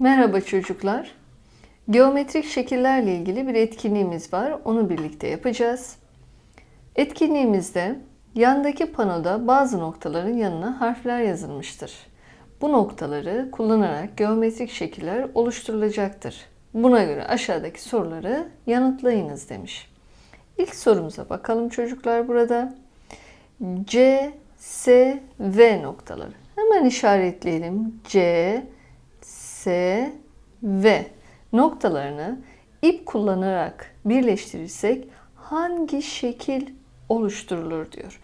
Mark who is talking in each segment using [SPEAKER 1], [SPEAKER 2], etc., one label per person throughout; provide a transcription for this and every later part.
[SPEAKER 1] Merhaba çocuklar. Geometrik şekillerle ilgili bir etkinliğimiz var. Onu birlikte yapacağız. Etkinliğimizde yandaki panoda bazı noktaların yanına harfler yazılmıştır. Bu noktaları kullanarak geometrik şekiller oluşturulacaktır. Buna göre aşağıdaki soruları yanıtlayınız demiş. İlk sorumuza bakalım çocuklar burada. C, S, V noktaları. Hemen işaretleyelim. C, S, V noktalarını ip kullanarak birleştirirsek hangi şekil oluşturulur diyor.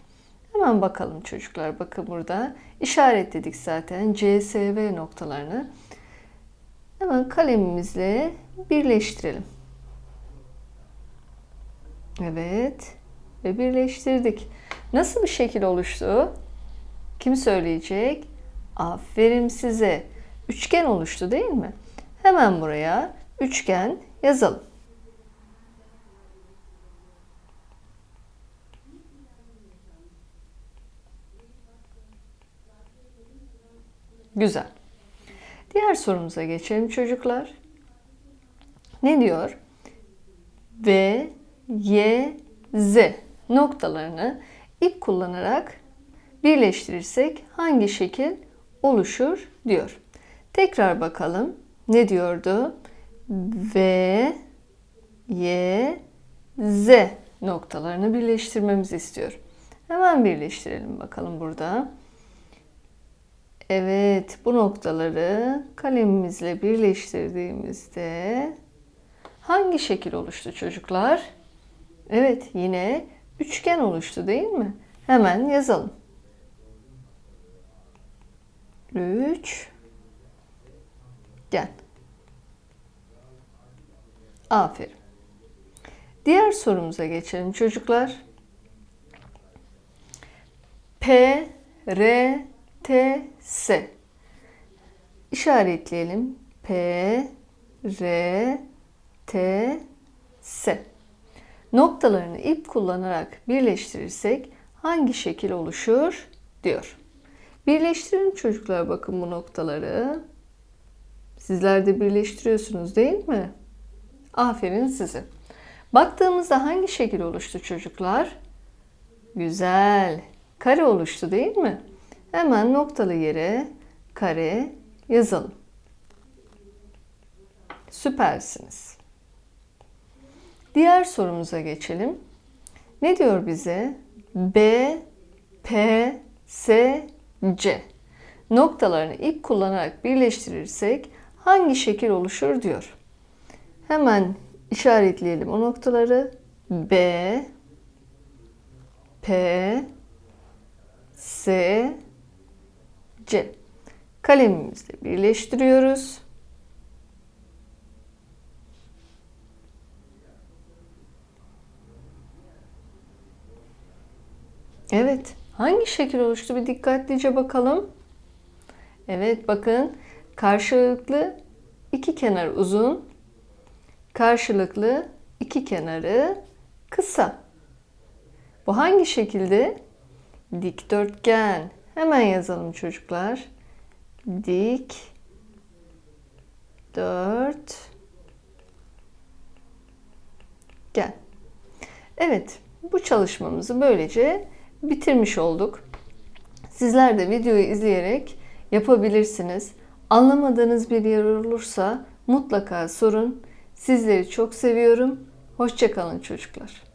[SPEAKER 1] Hemen bakalım çocuklar. Bakın burada işaretledik zaten CSV noktalarını. Hemen kalemimizle birleştirelim. Evet. Ve birleştirdik. Nasıl bir şekil oluştu? Kim söyleyecek? Aferin size. Üçgen oluştu değil mi? Hemen buraya üçgen yazalım. Güzel. Diğer sorumuza geçelim çocuklar. Ne diyor? V, Y, Z noktalarını ip kullanarak birleştirirsek hangi şekil oluşur diyor. Tekrar bakalım. Ne diyordu? V, Y, Z noktalarını birleştirmemizi istiyor. Hemen birleştirelim bakalım burada. Evet, bu noktaları kalemimizle birleştirdiğimizde hangi şekil oluştu çocuklar? Evet, yine üçgen oluştu değil mi? Hemen yazalım. 3 Gel. Aferin. Diğer sorumuza geçelim çocuklar. P, R, T, S. İşaretleyelim. P, R, T, S. Noktalarını ip kullanarak birleştirirsek hangi şekil oluşur diyor. Birleştirin çocuklar bakın bu noktaları. Sizler de birleştiriyorsunuz değil mi? Aferin size. Baktığımızda hangi şekil oluştu çocuklar? Güzel. Kare oluştu değil mi? Hemen noktalı yere kare yazalım. Süpersiniz. Diğer sorumuza geçelim. Ne diyor bize? B, P, S, C noktalarını ip kullanarak birleştirirsek hangi şekil oluşur diyor. Hemen işaretleyelim o noktaları. B, P, S, C. Kalemimizle birleştiriyoruz. Evet. Hangi şekil oluştu? Bir dikkatlice bakalım. Evet bakın karşılıklı iki kenar uzun, karşılıklı iki kenarı kısa. Bu hangi şekilde? Dikdörtgen. Hemen yazalım çocuklar. Dik dört gen. Evet, bu çalışmamızı böylece bitirmiş olduk. Sizler de videoyu izleyerek yapabilirsiniz. Anlamadığınız bir yer olursa mutlaka sorun. Sizleri çok seviyorum. Hoşçakalın çocuklar.